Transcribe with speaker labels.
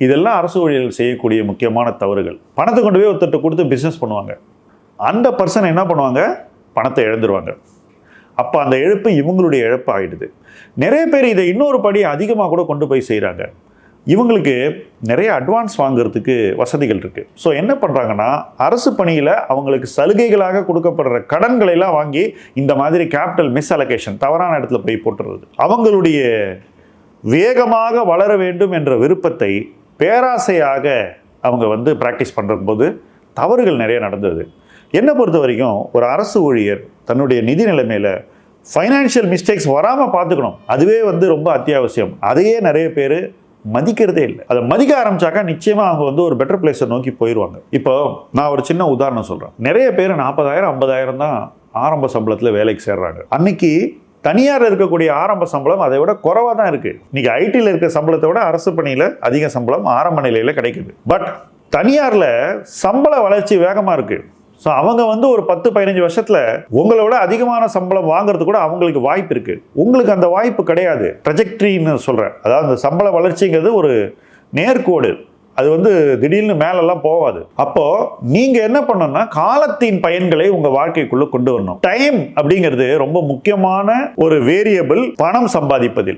Speaker 1: இதெல்லாம் அரசு ஊழியர்கள் செய்யக்கூடிய முக்கியமான தவறுகள். பணத்தை கொண்டு போய் ஒருத்தர்கிட்ட கொடுத்து பிஸ்னஸ் பண்ணுவாங்க. அந்த பர்சன் என்ன பண்ணுவாங்க? பணத்தை இழந்துருவாங்க. அப்போ அந்த இழப்பு இவங்களுடைய இழப்பு ஆகிடுது நிறைய பேர் இதை இன்னொரு படி அதிகமாக கூட கொண்டு போய் செய்கிறாங்க இவங்களுக்கு நிறைய அட்வான்ஸ் வாங்குறதுக்கு வசதிகள் இருக்குது ஸோ என்ன பண்ணுறாங்கன்னா அரசு பணியில் அவங்களுக்கு சலுகைகளாக கொடுக்கப்படுற கடன்களையெல்லாம் வாங்கி இந்த மாதிரி கேபிட்டல் மிஸ் அலகேஷன் தவறான இடத்துல போய் போட்டுறது. அவங்களுடைய வேகமாக வளர வேண்டும் என்ற விருப்பத்தை பேராசையாக அவங்க வந்து ப்ராக்டிஸ் பண்ணுறபோது தவறுகள் நிறைய நடந்தது. என்னை பொறுத்த வரைக்கும் ஒரு அரசு ஊழியர் தன்னுடைய நிதி நிலைமையில் ஃபைனான்ஷியல் மிஸ்டேக்ஸ் வராமல் பார்த்துக்கணும். அதுவே வந்து ரொம்ப அத்தியாவசியம். அதையே நிறைய பேர் மதிக்கிறதே இல்லை. அதை மதிக்க ஆரம்பிச்சாக்கா நிச்சயமாக அவங்க வந்து ஒரு பெட்டர் பிளேஸை நோக்கி போயிடுவாங்க இப்போ நான் ஒரு சின்ன உதாரணம் சொல்கிறேன் நிறைய பேர் நாற்பதாயிரம் ஐம்பதாயிரம் தான் ஆரம்ப சம்பளத்தில் வேலைக்கு சேர்றாங்க. அன்னைக்கு தனியார் இருக்கக்கூடிய ஆரம்ப சம்பளம் அதை விட குறைவாக தான் இருக்குது இன்றைக்கி ஐடியில் இருக்க சம்பளத்தை விட அரசு பணியில் அதிக சம்பளம் ஆரம்ப நிலையில் கிடைக்குது. பட் தனியாரில் சம்பள வளர்ச்சி வேகமாக இருக்குது ஸோ அவங்க வந்து ஒரு பத்து பதினஞ்சு வருஷத்தில் உங்களை விட அதிகமான சம்பளம் வாங்குறது கூட அவங்களுக்கு வாய்ப்பு இருக்குது உங்களுக்கு அந்த வாய்ப்பு கிடையாது. ட்ரஜெக்ட்ரின்னு சொல்கிறேன் அதாவது அந்த சம்பள வளர்ச்சிங்கிறது ஒரு நேர்கோடு. அது வந்து திடீர்னு மேலெல்லாம் போகாது அப்போ நீங்க என்ன பண்ணணும்னா காலத்தின் பயன்களை உங்க வாழ்க்கைக்குள்ள கொண்டு வரணும். டைம் அப்படிங்கிறது ரொம்ப முக்கியமான ஒரு வேரியபிள் பணம் சம்பாதிப்பதில்.